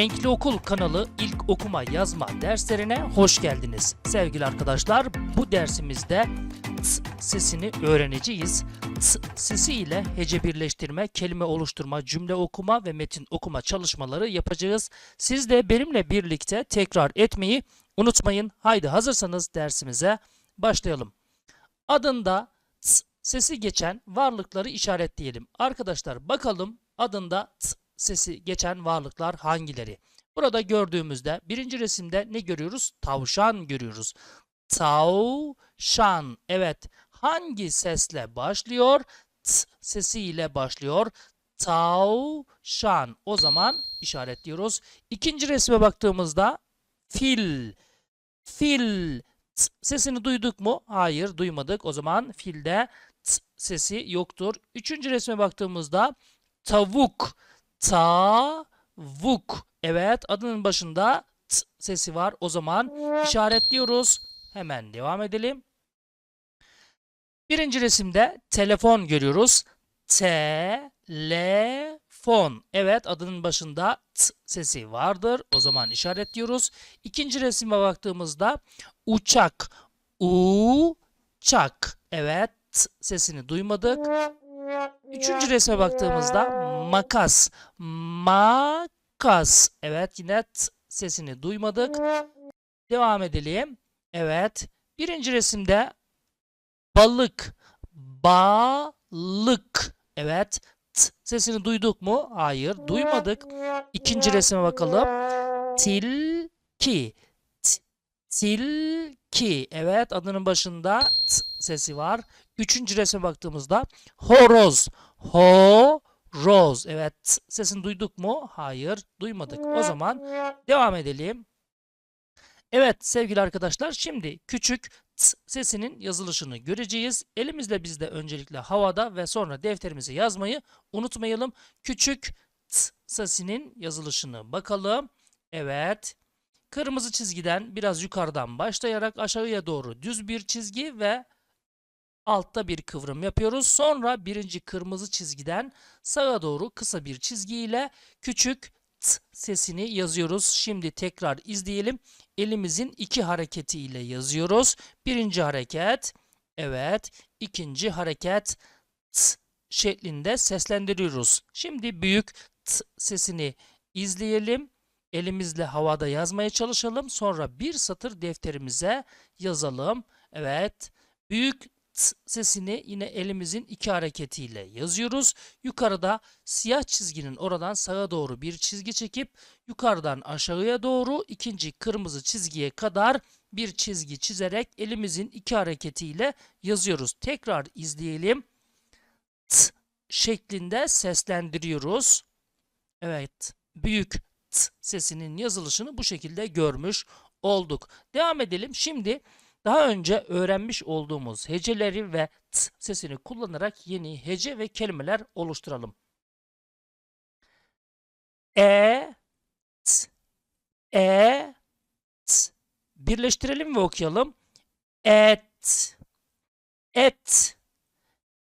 Renkli Okul kanalı ilk okuma yazma derslerine hoş geldiniz. Sevgili arkadaşlar bu dersimizde ts sesini öğreneceğiz. Ts sesi ile hece birleştirme, kelime oluşturma, cümle okuma ve metin okuma çalışmaları yapacağız. Siz de benimle birlikte tekrar etmeyi unutmayın. Haydi hazırsanız dersimize başlayalım. Adında ts sesi geçen varlıkları işaretleyelim. Arkadaşlar bakalım adında ts sesi geçen varlıklar hangileri? Burada gördüğümüzde birinci resimde ne görüyoruz? Tavşan görüyoruz. Tavşan. Evet. Hangi sesle başlıyor? T sesiyle başlıyor. Tavşan. O zaman işaretliyoruz. İkinci resme baktığımızda fil. Fil. T sesini duyduk mu? Hayır, duymadık. O zaman filde t sesi yoktur. Üçüncü resme baktığımızda tavuk. Tavuk. Evet, adının başında t sesi var. O zaman işaretliyoruz. Hemen devam edelim. Birinci resimde telefon görüyoruz. Telefon. Evet adının başında t sesi vardır. O zaman işaretliyoruz. İkinci resime baktığımızda uçak. Uçak. Evet t sesini duymadık. Üçüncü resme baktığımızda makas. Makas. Evet yine t sesini duymadık. Devam edelim. Evet. Birinci resimde balık. Balık. Evet. T sesini duyduk mu? Hayır, duymadık. İkinci resme bakalım. Tilki. T- Tilki. Evet, adının başında t sesi var. Üçüncü resme baktığımızda horoz. Horoz. Evet, t sesini duyduk mu? Hayır, duymadık. O zaman devam edelim. Evet sevgili arkadaşlar şimdi küçük ts sesinin yazılışını göreceğiz. Elimizle biz de öncelikle havada ve sonra defterimize yazmayı unutmayalım. Küçük ts sesinin yazılışını bakalım. Evet. Kırmızı çizgiden biraz yukarıdan başlayarak aşağıya doğru düz bir çizgi ve altta bir kıvrım yapıyoruz. Sonra birinci kırmızı çizgiden sağa doğru kısa bir çizgi ile küçük t sesini yazıyoruz. Şimdi tekrar izleyelim. Elimizin iki hareketi ile yazıyoruz. Birinci hareket, evet. ikinci hareket t şeklinde seslendiriyoruz. Şimdi büyük t sesini izleyelim. Elimizle havada yazmaya çalışalım. Sonra bir satır defterimize yazalım. Evet. Büyük sesini yine elimizin iki hareketiyle yazıyoruz. Yukarıda siyah çizginin oradan sağa doğru bir çizgi çekip yukarıdan aşağıya doğru ikinci kırmızı çizgiye kadar bir çizgi çizerek elimizin iki hareketiyle yazıyoruz. Tekrar izleyelim. T şeklinde seslendiriyoruz. Evet, büyük t sesinin yazılışını bu şekilde görmüş olduk. Devam edelim. Şimdi daha önce öğrenmiş olduğumuz heceleri ve t sesini kullanarak yeni hece ve kelimeler oluşturalım. E, t, e, t. Birleştirelim ve okuyalım. Et, et,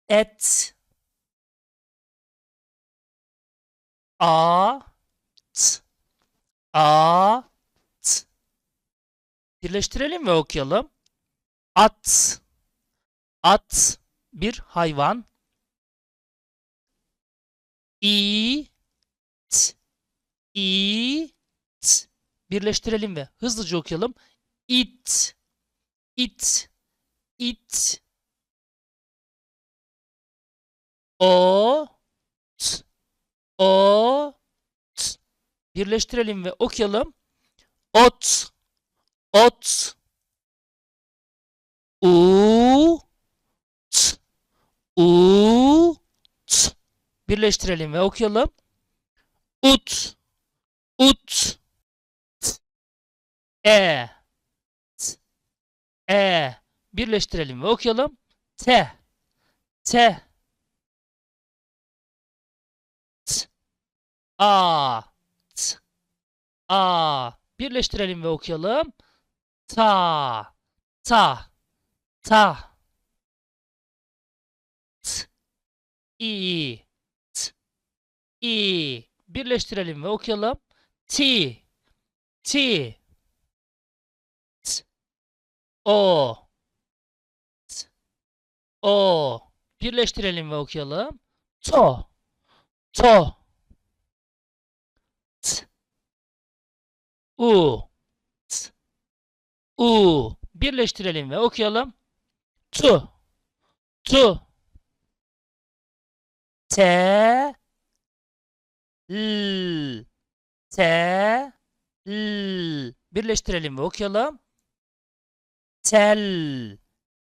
et. A, t, a, t. Birleştirelim ve okuyalım. At. At bir hayvan. İt. İt. Birleştirelim ve hızlıca okuyalım. It. It. It. O. T. O. T. Birleştirelim ve okuyalım. Ot. Ot. U t U t. Birleştirelim ve okuyalım. Ut ut t, e t, e. Birleştirelim ve okuyalım. T t. T. A t. A. Birleştirelim ve okuyalım. Ta ta ta. T. İ. T. İ. Birleştirelim ve okuyalım. T. T. T. O. T. O. Birleştirelim ve okuyalım. To To T. U. T. U. Birleştirelim ve okuyalım. Tu Tu T. L. T. L. Birleştirelim ve okuyalım. Tel.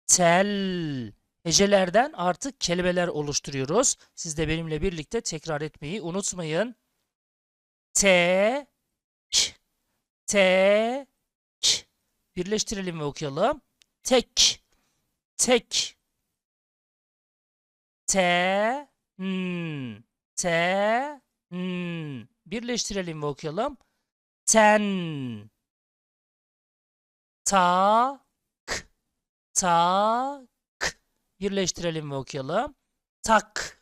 Tel. Hecelerden artık kelimeler oluşturuyoruz. Siz de benimle birlikte tekrar etmeyi unutmayın. T. K. T. K. Birleştirelim ve okuyalım. Tek tek. T n T n. Birleştirelim ve okuyalım. Ten. Ta k ta k birleştirelim ve okuyalım. Tak.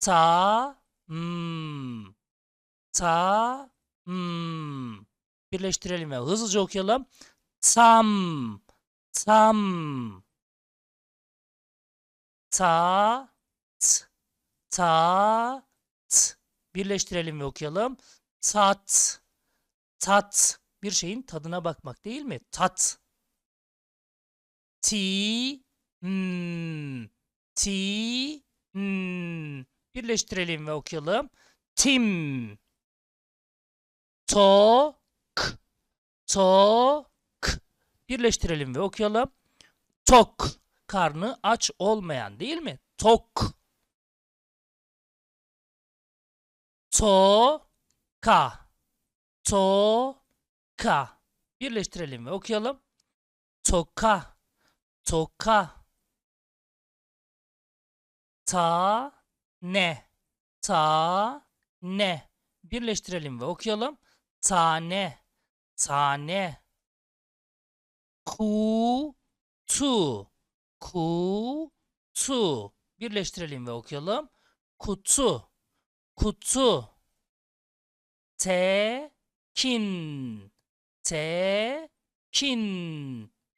Ta m ta birleştirelim ve hızlıca okuyalım. Tam tam. Ta t ta t. Birleştirelim ve okuyalım. Tat tat. Bir şeyin tadına bakmak değil mi? Tat. Ti m ti birleştirelim ve okuyalım. Tim. To k to k birleştirelim ve okuyalım. Tok. Karnı aç olmayan değil mi? Tok. To ka to ka birleştirelim ve okuyalım. Toka. Toka. Ta ne ta ne birleştirelim ve okuyalım. Tane. Tane ku tu ku tu birleştirelim ve okuyalım. Kutu kutu tekin tekin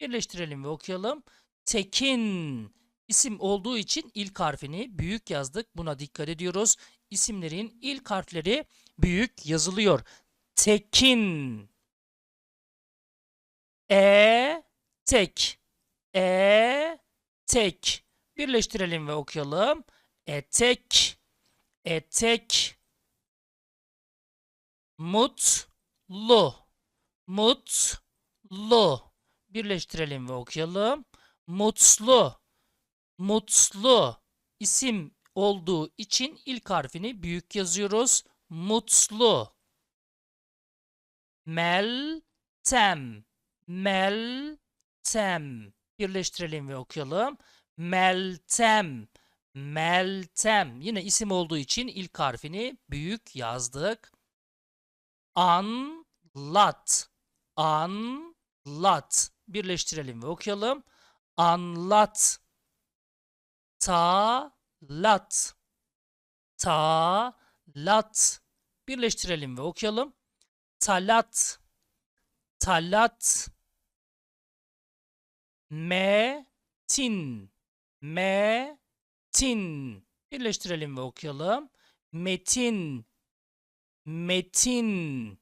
birleştirelim ve okuyalım. Tekin isim olduğu için ilk harfini büyük yazdık. Buna dikkat ediyoruz. İsimlerin ilk harfleri büyük yazılıyor. Tekin e tek. E tek. Birleştirelim ve okuyalım. Etek. Etek. Mutlu. Mutlu. Birleştirelim ve okuyalım. Mutlu mutlu isim olduğu için ilk harfini büyük yazıyoruz. Mutlu Meltem Meltem. Birleştirelim ve okuyalım. Meltem. Meltem. Yine isim olduğu için ilk harfini büyük yazdık. Anlat. Anlat. Birleştirelim ve okuyalım. Anlat. Talat. Talat. Birleştirelim ve okuyalım. Talat. Talat Metin. Metin. Birleştirelim ve okuyalım. Metin. Metin.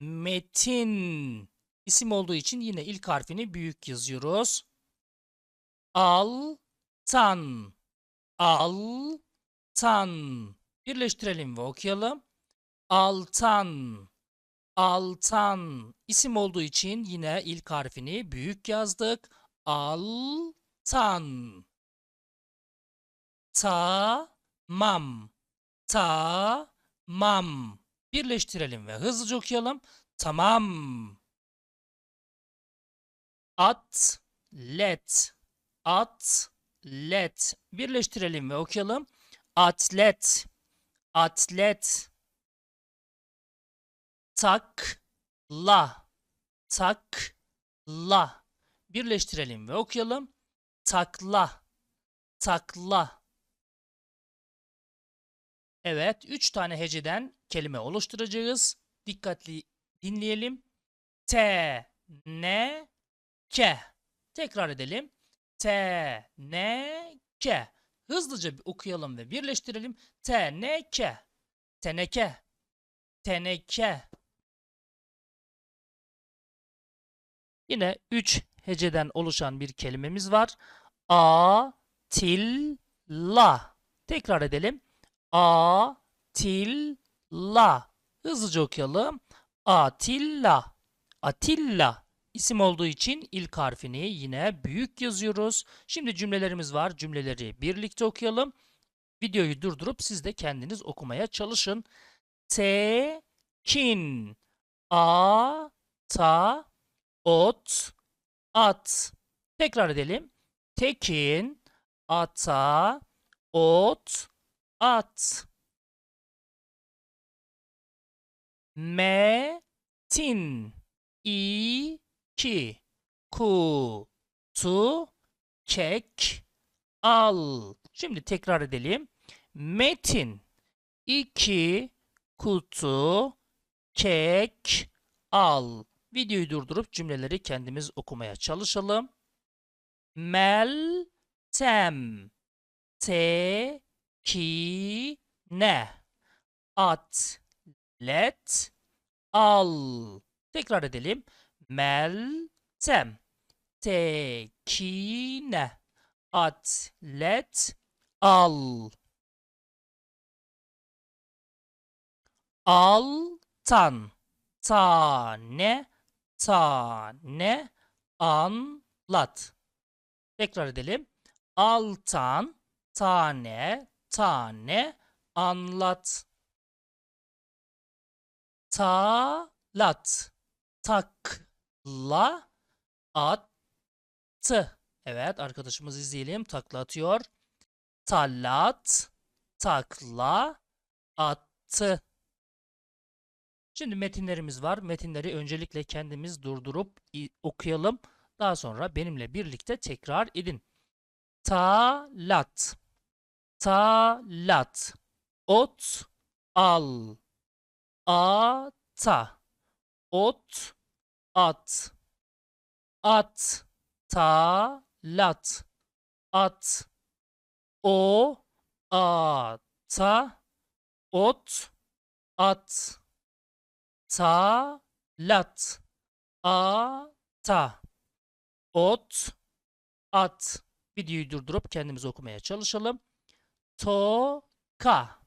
Metin. İsim olduğu için yine ilk harfini büyük yazıyoruz. Altan. Altan. Birleştirelim ve okuyalım. Altan. Altan. İsim olduğu için yine ilk harfini büyük yazdık. Altan. Tamam. Tamam. Birleştirelim ve hızlıca okuyalım. Tamam. Atlet. Atlet. Birleştirelim ve okuyalım. Atlet. Atlet. Takla. Takla birleştirelim ve okuyalım. Takla takla Evet, üç tane heceden kelime oluşturacağız. Dikkatli dinleyelim. T, ne, ke. Tekrar edelim. T, ne, ke. Hızlıca okuyalım ve birleştirelim. Teneke. Teneke. Teneke. Yine 3 heceden oluşan bir kelimemiz var. A, til, la. Tekrar edelim. A, til, la. Hızlıca okuyalım. Atilla. Atilla. İsim olduğu için ilk harfini yine büyük yazıyoruz. Şimdi cümlelerimiz var. Cümleleri birlikte okuyalım. Videoyu durdurup siz de kendiniz okumaya çalışın. Tekin. A, ta, ot, at. Tekrar edelim. Tekin, ata, ot, at. Metin, iki, kutu, kek, al. Şimdi tekrar edelim. Metin, iki, kutu, kek, al. Videoyu durdurup cümleleri kendimiz okumaya çalışalım. Meltem. Tekine atlet al. Tekrar edelim. Meltem. Tekine atlet al. Altan. Tane tane anlat. Tekrar edelim. Altan tane tane anlat. Talat takla attı. Evet arkadaşımız izleyelim. Takla atıyor. Talat takla attı. Şimdi metinlerimiz var. Metinleri öncelikle kendimiz durdurup okuyalım. Daha sonra benimle birlikte tekrar edin. Talat. Talat. Ot al. Ata. Ot at. At. Talat. At. O ata. Ot at. Talat. Ata. Ot. At. Videoyu durdurup kendimiz okumaya çalışalım. Toka.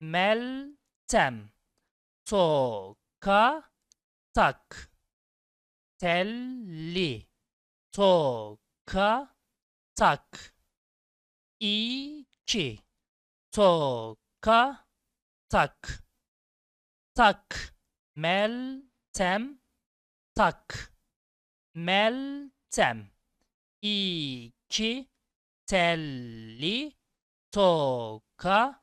Meltem. Toka. Tak. Telli. Toka. Tak. İki. Toka. Tak. Tak. Meltem. Tak. Meltem. İki. Telli. Toka.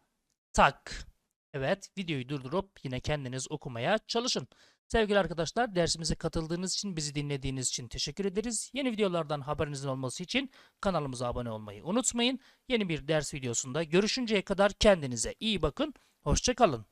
Tak. Evet, videoyu durdurup yine kendiniz okumaya çalışın. Sevgili arkadaşlar, dersimize katıldığınız için, bizi dinlediğiniz için teşekkür ederiz. Yeni videolardan haberinizin olması için kanalımıza abone olmayı unutmayın. Yeni bir ders videosunda görüşünceye kadar kendinize iyi bakın. Hoşçakalın.